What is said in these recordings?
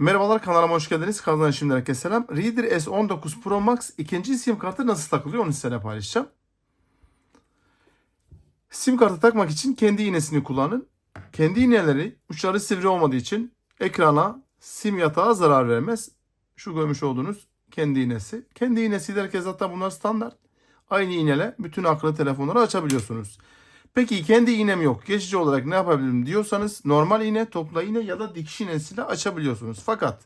Merhabalar kanalıma hoş geldiniz. Kanaldan şimdi herkese selam. Reader S19 Pro Max ikinci sim kartı nasıl takılıyor onu size paylaşacağım. Sim kartı takmak için kendi iğnesini kullanın. Kendi iğneleri uçları sivri olmadığı için ekrana sim yatağa zarar vermez. Şu görmüş olduğunuz kendi iğnesi. Kendi iğnesi derken zaten bunlar standart. Aynı iğneyle bütün akıllı telefonları açabiliyorsunuz. Peki kendi iğnem yok. Geçici olarak ne yapabilirim diyorsanız normal iğne, topla iğne ya da dikiş iğnesiyle açabiliyorsunuz. Fakat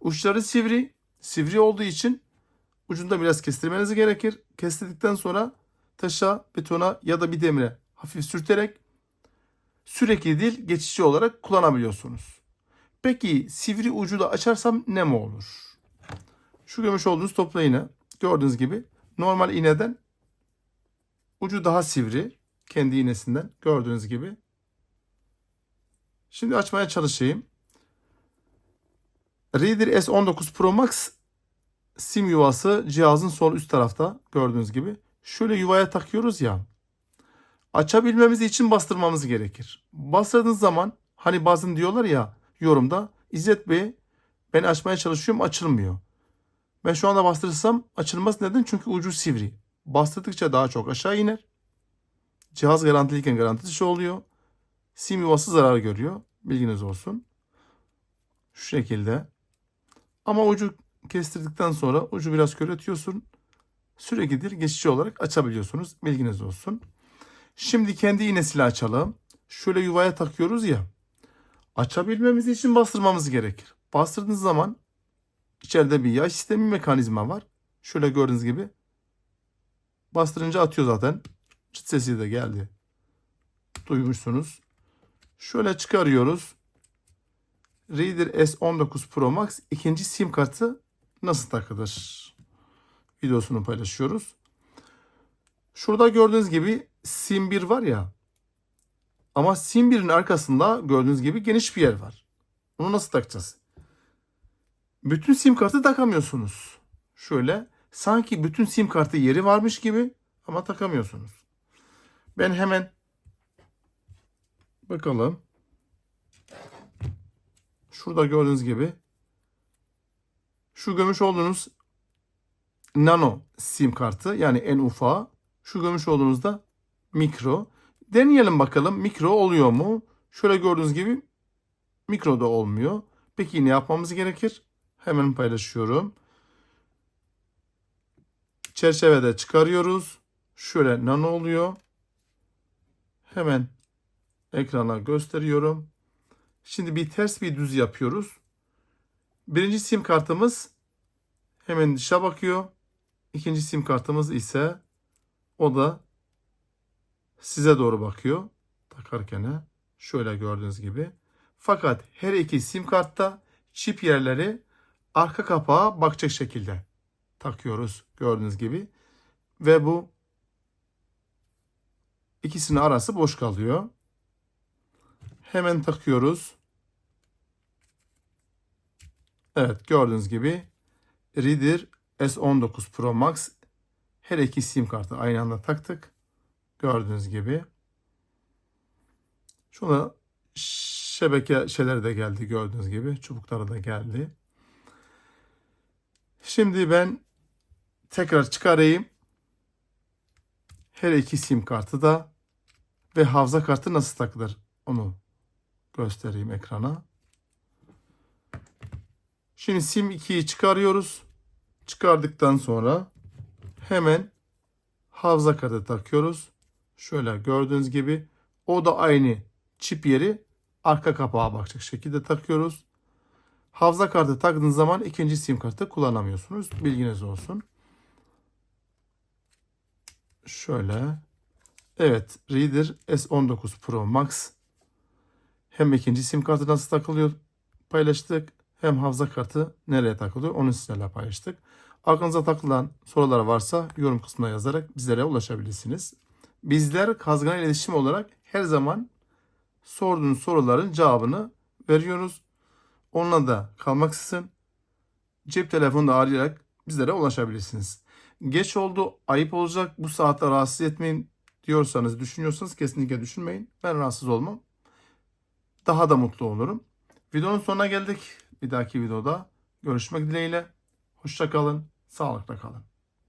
uçları sivri, sivri olduğu için ucunda biraz kestirmeniz gerekir. Kestirdikten sonra taşa, betona ya da bir demire hafif sürterek sürekli değil geçici olarak kullanabiliyorsunuz. Peki sivri ucu da açarsam ne mi olur? Şu görmüş olduğunuz topla iğne gördüğünüz gibi normal iğneden ucu daha sivri kendi iğnesinden gördüğünüz gibi. Şimdi açmaya çalışayım. Reader S19 Pro Max sim yuvası cihazın sol üst tarafta gördüğünüz gibi. Şöyle yuvaya takıyoruz ya. Açabilmemiz için bastırmamız gerekir. Bastırdığınız zaman hani bazen diyorlar ya yorumda İzzet Bey ben açmaya çalışıyorum açılmıyor. Ben şu anda bastırırsam açılmaz. Neden? Çünkü ucu sivri. Bastırdıkça daha çok aşağı iner. Cihaz garantiliyken garanti dışı oluyor. Sim yuvası zarar görüyor. Bilginiz olsun. Şu şekilde. Ama ucu kestirdikten sonra ucu biraz köretiyorsun. Süreklidir geçici olarak açabiliyorsunuz. Bilginiz olsun. Şimdi kendi iğnesiyle açalım. Şöyle yuvaya takıyoruz ya. Açabilmemiz için bastırmamız gerekir. Bastırdığınız zaman içeride bir yay sistemi mekanizma var. Şöyle gördüğünüz gibi. Bastırınca atıyor zaten. Çıt sesi de geldi. Duymuşsunuz. Şöyle çıkarıyoruz. Reader S19 Pro Max ikinci sim kartı nasıl takılır? Videosunu paylaşıyoruz. Şurada gördüğünüz gibi sim 1 var ya. Ama sim 1'in arkasında gördüğünüz gibi geniş bir yer var. Onu nasıl takacağız? Bütün sim kartı takamıyorsunuz. Şöyle sanki bütün sim kartı yeri varmış gibi ama takamıyorsunuz. Ben hemen bakalım. Şurada gördüğünüz gibi şu gömüş olduğunuz nano sim kartı yani en ufağı. Şu gömüş olduğunuzda mikro. Deneyelim bakalım mikro oluyor mu? Şöyle gördüğünüz gibi mikro da olmuyor. Peki ne yapmamız gerekir? Hemen paylaşıyorum. Çerçevede çıkarıyoruz. Şöyle nano oluyor. Hemen ekrana gösteriyorum. Şimdi bir ters bir düz yapıyoruz. Birinci sim kartımız hemen dışa bakıyor. İkinci sim kartımız ise o da size doğru bakıyor. Takarken şöyle gördüğünüz gibi. Fakat her iki sim kartta çip yerleri arka kapağa bakacak şekilde takıyoruz gördüğünüz gibi. Ve bu ikisinin arası boş kalıyor. Hemen takıyoruz. Evet gördüğünüz gibi Reader S19 Pro Max her iki sim kartı aynı anda taktık. Gördüğünüz gibi. Şuna şebeke şeyleri de geldi gördüğünüz gibi. Çubukları da geldi. Şimdi ben tekrar çıkarayım. Her iki sim kartı da ve hafıza kartı nasıl takılır onu göstereyim ekrana. Şimdi sim 2'yi çıkarıyoruz. Çıkardıktan sonra hemen hafıza kartı takıyoruz. Şöyle gördüğünüz gibi o da aynı çip yeri arka kapağa bakacak şekilde takıyoruz. Hafıza kartı taktığınız zaman ikinci sim kartı kullanamıyorsunuz. Bilginiz olsun. Şöyle. Evet. Reader S19 Pro Max. Hem ikinci sim kartı nasıl takılıyor paylaştık. Hem hafıza kartı nereye takılıyor onu sizlerle paylaştık. Aklınıza takılan sorular varsa yorum kısmına yazarak bizlere ulaşabilirsiniz. Bizler Kazgan İletişim olarak her zaman sorduğunuz soruların cevabını veriyoruz. Onunla da kalmaksızın cep telefonunda arayarak bizlere ulaşabilirsiniz. Geç oldu, ayıp olacak, bu saatte rahatsız etmeyin diyorsanız, düşünüyorsanız kesinlikle düşünmeyin. Ben rahatsız olmam. Daha da mutlu olurum. Videonun sonuna geldik. Bir dahaki videoda görüşmek dileğiyle. Hoşça kalın, sağlıkla kalın.